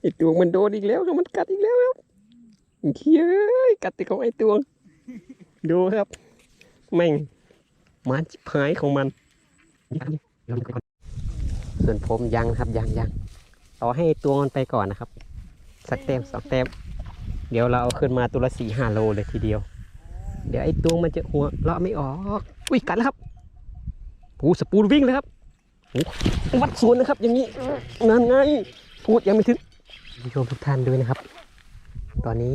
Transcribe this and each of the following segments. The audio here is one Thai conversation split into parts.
ไอตวงมันโดนอีกแล้วครับมันกัดอีกแล้วครับเขี้ยเอ้ยกัดต่ของไอตวง ดูครับแม่งมันชิบหายของมัน ส่วนผมยังครับยังยังต่อให้ตัวมันไปก่อนนะครับ สักเต็มสองเต็มเดี๋ยวเราเอาขึ้นมาตัวละสี่ห้าโลเลยทีเดียว เดี๋ยวไอ้ตัวมันจะหัวเราะไม่ออกอุ้ยกัดแล้วครับปูสปูนวิ่งเลยครับโอ้วัดสวนนะครับ อย่างนี้นั่นไงพูดยังไม่ถึง ผู้ชมทุกท่านด้วยนะครับ ตอนนี้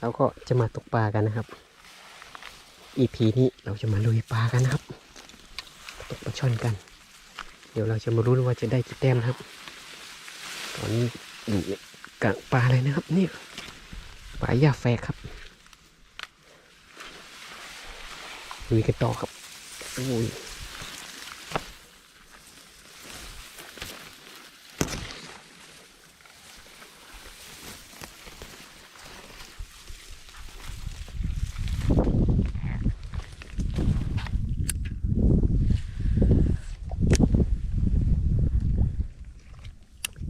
เราก็จะมาตกปลากันนะครับ EP นี้เราจะมาลุยปลากันนะครับ ตกปลาช่อนกัน เดี๋ยวเราจะมารู้ว่าจะได้กี่แต้มนะครับ ตอนนี้อยู่กลางปลาเลยนะครับนี่ปลาหยาแฝกครับลุยกันต่อครับโอ้ย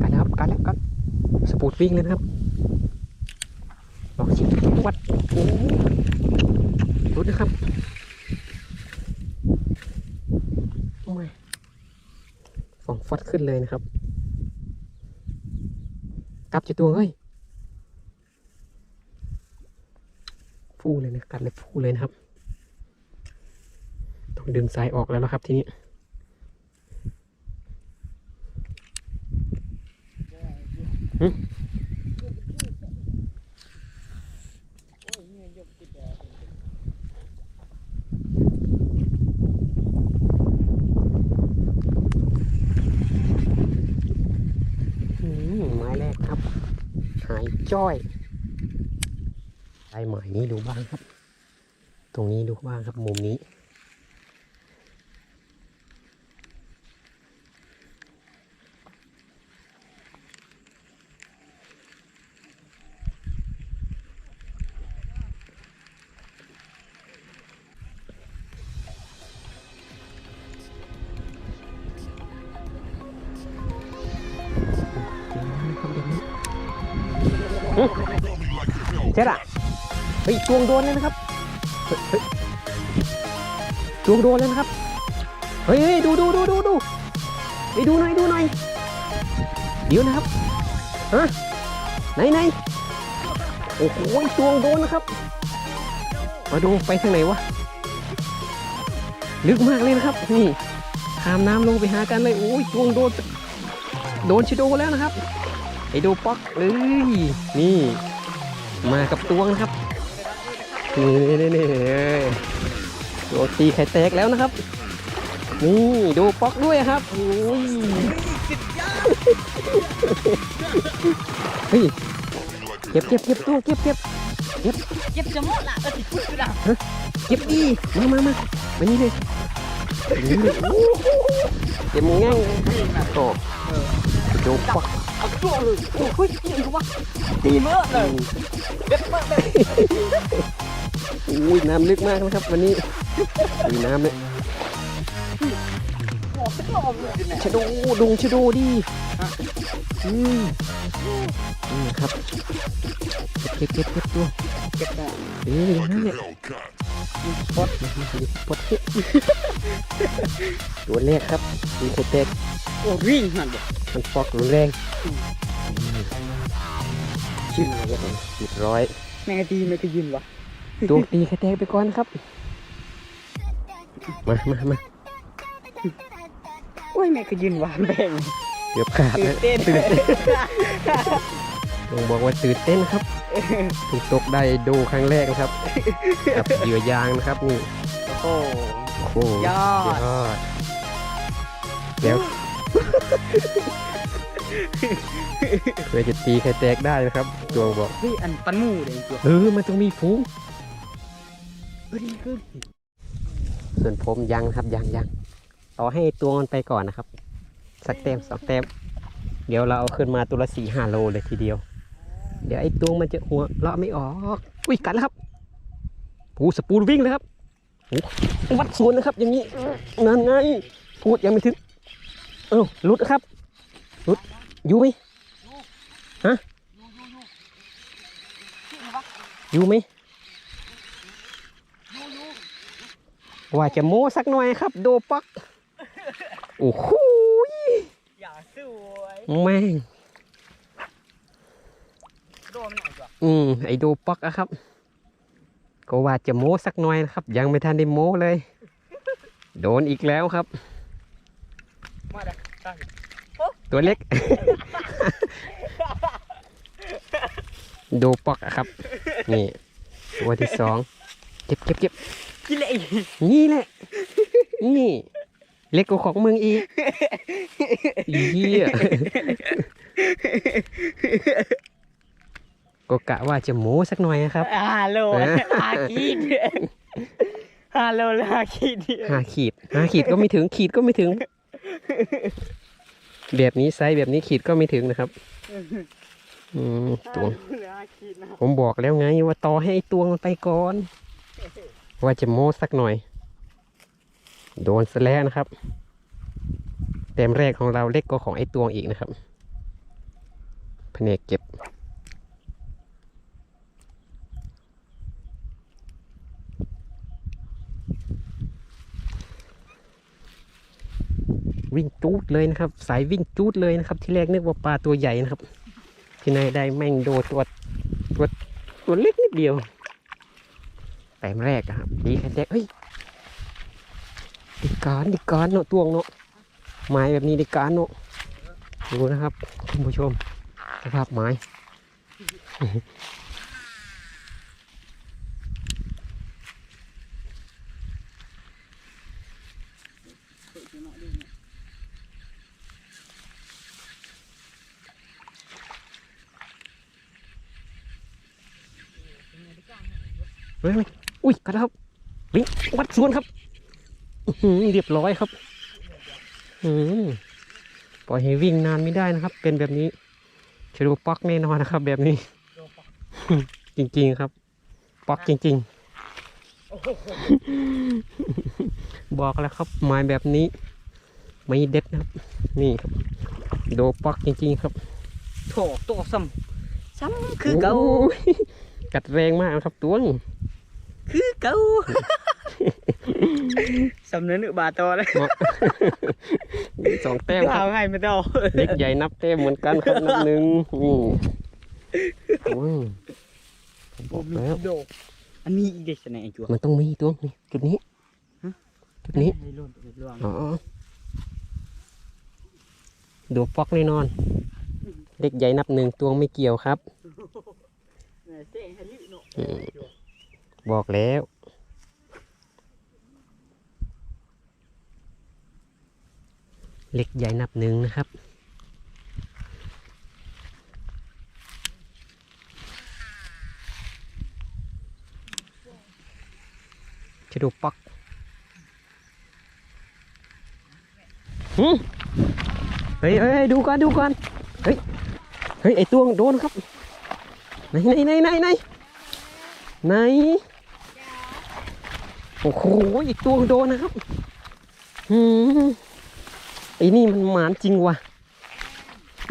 กันแล้วครับกันแล้วกันส ปูดวิ่งเลยนะครับลองชิมวัดโอ้รุดนะครับโอ้ยฟองฟัดขึ้นเลยนะครับ กลับจะตัวเฮ้ยฟูเลยนะกัดเลยฟูเลยนะครับ ต้องดึงสายออกแล้วนะครับทีนี้ อืม ไม้แรกครับ หายจ้อยไอ้หมายนี้ดูบ้างครับ ตรงนี้ดูบ้างครับมุมนี้ เจ๊ดอะเฮ้ยตวงโดนเลยนะครับเฮ้ยเฮ้ยตวงโดนเลยนะครับ เฮ้ยดูดูดูดูดูไปดูหน่อยดูหน่อยเดี๋ยวนะครับฮะไหนไหนโอ้โหตวงโดนนะครับ มาดูไปทางไหนวะลึกมากเลยนะครับ นี่ข้ามน้ำลงไปหากันเลยโอ้ยตวงโดน โดนชิโดแล้วนะครับ ไอดูป๊อกเอ้ยนี่ มากับตวงนะครับนี่นี่นี่โดนตีไข่แตกแล้วนะครับ นี่ดูป๊อกด้วยครับโอ้ยเฮ้ยเก็บเก็บเก็บตัวเก็บเก็บเก็บจะหมดละเออติดพุดละเก็บดีมามามามานี่เลยเลยโอ้โหเก็บง่ายโอ้ดูป๊อก เอาตัวเลยโอ้ยนี่เขาว่าดีมากเลยเด็ดมากเลยอุ้ยน้ำลึกมากนะครับ วันนี้มีน้ำเลยโอ้สักรอบเลยดิแม่ชะโดดุงชะโดดิอืมนี่ครับเก็บเก็บเก็บตัวเก็บได้เอ้ยอย่างนั้นเนี่ย ปดปดเก็บตัวแรกครับมีไข่แตกโอ้วิ่งหันเด็กมันฟอกรุนแรงชิ้นอะไรกันสิบร้อยแม่งดีไม่ก็ยินวะตัวตีไข่แตกไปก่อนครับ มามามาโอ้ยแม่ก็ยินวะแบ่งเกือบขาดตื่แล้นวเต้นตื่นเต้น ต้องบอกว่าตื่นเต้นครับถูกตกได้ดูครั้งแรกนะครับกับเหยื่อยางนะครับนี่โอ้โอ้โหยอดยอดเดี๋ยวเพื่อจะตีไข่แตกได้นะครับดวงบอกเฮ้ยอันปันหมูเลยตัวเออมันต้องมีฟูงเฮ้ยดีขึ้นส่วนผมยังครับยังยังต่อให้ตัวมันไปก่อนนะครับ สักเต็มสองเต็มเดี๋ยวเราเอาขึ้นมาตัวละสี่ห้าโลเลยทีเดียว เดี๋ยวไอ้ตัวมันจะหัวเราะไม่ออกอุ้ยกัดแล้วครับปูสปูนวิ่งเลยครับโอ้วัดสวนนะครับ อย่างนี้นั่นไงพูดยังไม่ถึงเอ้าหลุดครับหลุดอยู่ไหมฮะชื่ออะไรวะอยู่ไหมยูยูว่าจะโม้สักหน่อยครับ โดปัก โอ้โหยอย่าสวยแม่ง โดนหน่ อืมไอโดปักอะครับ ก็ว่าจะโม้สักหน่อยนะครับ ยังไม่ทันได้โม้เลย โดนอีกแล้วครับมาดตัวเล็ก โดปักอะครับ นี่ ตัวที่สองเก็บเก็บเก็บกินเลยนี่แหละ นี่ เล็กกว่าของมึงอีกเยี่ย ก็กะว่าจะโม้สักหน่อยนะครับฮัลโหลเออฮาคิดฮัลโหลฮาคิดห้าขีดห้าขีดก็ไม่ถึงขีดก็ไม่ถึง แบบนี้ไซส์แบบนี้ขีดก็ไม่ถึงนะครับอืมตัวฮาคิดนะผมบอกแล้วไงว่าต่อให้ไอ้ตัวมันไปก่อน ว่าจะโม้สักหน่อย โดนซะแล้วนะครับแต้มแรกของเราเล็กกว่าของไอ้ตวงอีกนะครับแผนกเก็บ วิ่งจูดเลยนะครับ สายวิ่งจูดเลยนะครับ ที่แรกนึกว่าปลาตัวใหญ่นะครับ ที่ไหนได้แม่งโดตัวตัวตัวเล็กนิดเดียว แต้มแรกครับดีแค่แจ๊กเฮ้ยดีการดีการเนาะตวงเนาะไม้แบบนี้ดีการเนาะดูนะครับคุณผู้ชมสภาพไม้ เฮ้ยเฮ้ยอุ้ยกระครับวิ่งวัดสวนครับอื้อหือเรียบร้อยครับอืมปล่อยให้วิ่งนานไม่ได้นะครับ เป็นแบบนี้ชะดูปักแน่นอนนะครับ แบบนี้ จริงๆครับปักจริง ๆ บอกแล้วครับไม้แบบนี้ ไม่เด็ดนะครับ นี่ครับ โดปักจริง ๆ ครับโถตัวซ้ำซ้ำคือเก่าโย กัดแรงมากนะครับตัวนี้คือเก่าสำเนึกบาตอเลยสองแต้มครับเอาให้ไม่ต้องเล็กใหญ่นับแต้มเหมือนกันครับนับหนึ่งนี่โอ้ยผมบอกแล้วโดอันนี้อีกเด็กไหนจัวมันต้องมีตัวนี่จุดนี้ฮะจุดนี้ให้ล่นตัวล่วงอ๋อดูปอกแน่นอนเล็กใหญ่นับหนึ่งตัวไม่เกี่ยวครับ บอกแล้วเล็กใหญ่นับหนึ่งนะครับ จะดูปักหึเฮ้ยเฮ้ยเฮ้ยดูก่อนดูก่อน เฮ้ย เฮ้ย ไอตัวโดนครับ ไหนไหนไหนไหนไหนไหนโอ้โหอีกตัวโดนนะครับหืมไอ้นี่มันหมานจริงว่ะ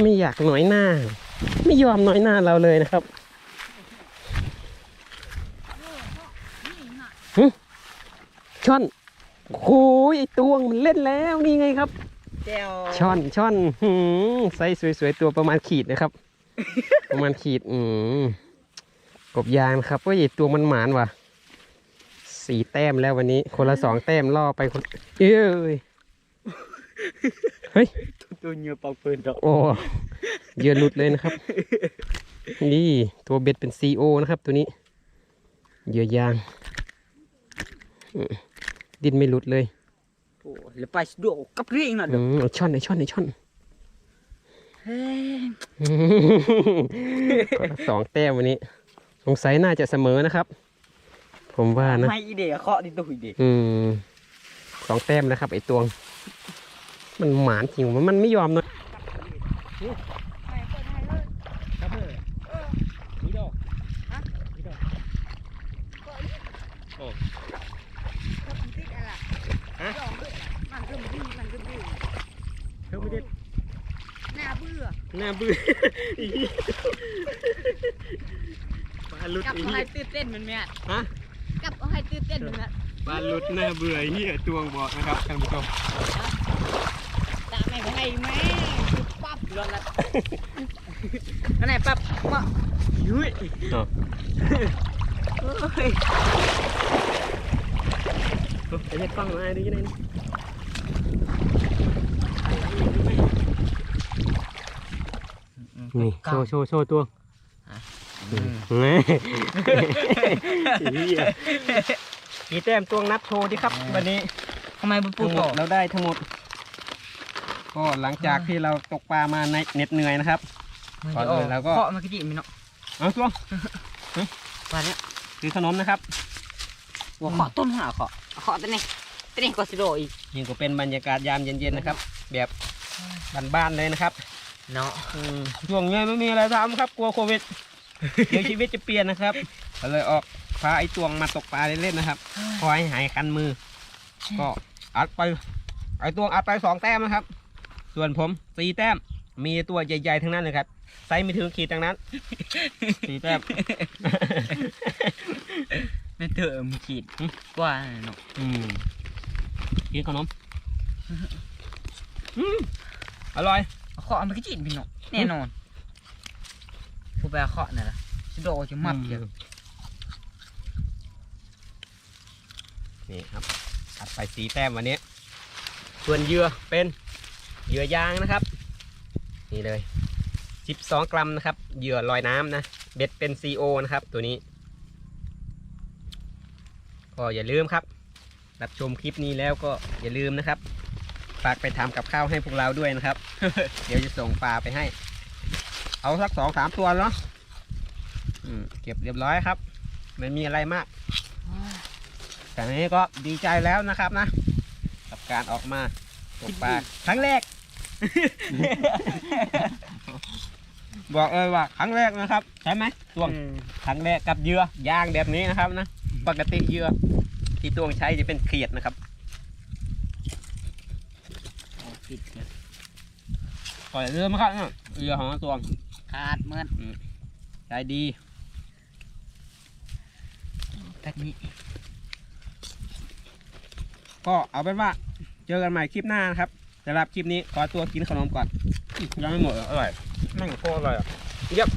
ไม่อยากหน่อยหน้า ไม่ยอมหน่อยหน้าเราเลยนะครับหึช่อนโอ้โหไอ้ตัวมันเล่นแล้วนี่ไงครับแก้วช่อนช่อนหืมไซส์สวยๆตัวประมาณขีดนะครับ ประมาณขีด อืมกบยางนะครับว่าตัวมันหมานว่ะสี่แต้มแล้ววันนี้ คนละสองแต้มล่อไปคน เอ้ยเฮ้ยตัวเหงื่อเป่าปืนดอกโอ้เหยื่อหลุดเลยนะครับ นี่ตัวเบ็ดเป็นซีโอนะครับตัวนี้เหยื่อยางอืมดินไม่หลุดเลยโอ้แล้วไปสะดวกกับเรื่องน่ะอืเด้อมเอาช่อนไอช่อนไอช่อนเฮ้ยคนละ สองแต้มวันนี้ สงสัยน่าจะเสมอนะครับ ผมว่านะให้อีเดียเคาะที่ตัวอีเดียอืมสองแต้มนะครับไอ้ตวง มันหมานจริงว่ามันไม่ยอมเนอะ เธอไม่ได้น่าเบื่อนน่าเบื่อปลาหลุดกลับไอ้เอาเหี้ให้ยตื่นเต้นเหมันแม่ฮะกลับเอาให้ตื่นเต้นเหมันแม่ปลาหลุดน่าเบื่อไอ้เหี้ยตวงบอกนะครับท่านผู้ชมตามไม่ไปให้แม่ปั๊บรถละอันไหนปั๊บมายุ้ยอ๋อเอ้ยไอ้เหี้ยฟังมาดีนะ นี่โชว์โชว์โชว์ตัวอืมนี่เหี้ยกี่แต้มตวงนับโชว์ดิครับ วันนี้ทำไมบุปูทั้งหมต่อดเราได้ทั้งหมด ก็หลังจากที่เราตกปลามาในเหน็ดเหนื่อยนะครับก่อนอื่นเราก็เคาะมันกระจิมีเนาะเอาตัวปลาเนี้ยคือขนมนะครับหัวเคาะต้นหาเคาะเคาะตัวนี้ตัวนี้ก็สิโดอีกนี่ก็เป็นบรรยากาศยามเย็นๆนะครับ แบบบ้านๆเลยนะครับ เนาะอืมช่วงนี้ไม่มีอะไรทำครับกลัวโควิด เดี๋ยวชีวิตจะเปลี่ยนนะครับก็เลยออกพาไอ้ตวงมาตกปลาเล่นๆนะครับคอยหายคันมือ ก็อัดไป ไอ้ตวงอัดไปสองแต้มนะครับ ส่วนผมสี่แต้ม มีตัวใหญ่ๆทั้งนั้นเลยครับไซส์ไม่ถึงขีดทั้งนั้นสี่แต้มไม่เติมขีดกว่าเนาะอืมกินขนมอืมอ ร่อเคาะมันกระจิมีเนาะแน่นอนผู้แปลเคาะน่ะล่ะโดจะมัดเดียวนี่ครับอัดไปสีแต้มวันนี้ ส่วนเยื่อเป็นเหยื่อยางนะครับ นี่เลย 12 กรัมนะครับ เหยื่อลอยน้ำนะ เบ็ดเป็น CO นะครับ ตัวนี้ ก็อย่าลืมครับ รับชมคลิปนี้แล้วก็อย่าลืมนะครับ ฝากไปทำกับข้าวให้พวกเราด้วยนะครับ เดี๋ยวจะส่งปลาไปให้ เอาสักสองสามตัวเนาะอืมเก็บเรียบร้อยครับไม่มีอะไรมาก แต่นี้ก็ดีใจแล้วนะครับนะ กับการออกมาตกปลาครั้งแรก บอกเลยว่าครั้งแรกนะครับ ใช่ไหมตวงครั้งแรกกับเหยื่อย่างแบบนี้นะครับนะ ปกติเหยื่อที่ตวงใช้จะเป็นเขียดนะครับ ผิดปล่อยเรือมาครับเนี่ยเหยื่อของตวงขาดเมื่อใช้ดีแบบนี้ ก็เอาเป็นว่า เจอกันใหม่คลิปหน้านะครับสำหรับคลิปนี้ขอตัวกินขนมก่อนยังไม่หมดเหรออร่อยแม่งโคตรอร่อยอะเยี่ยม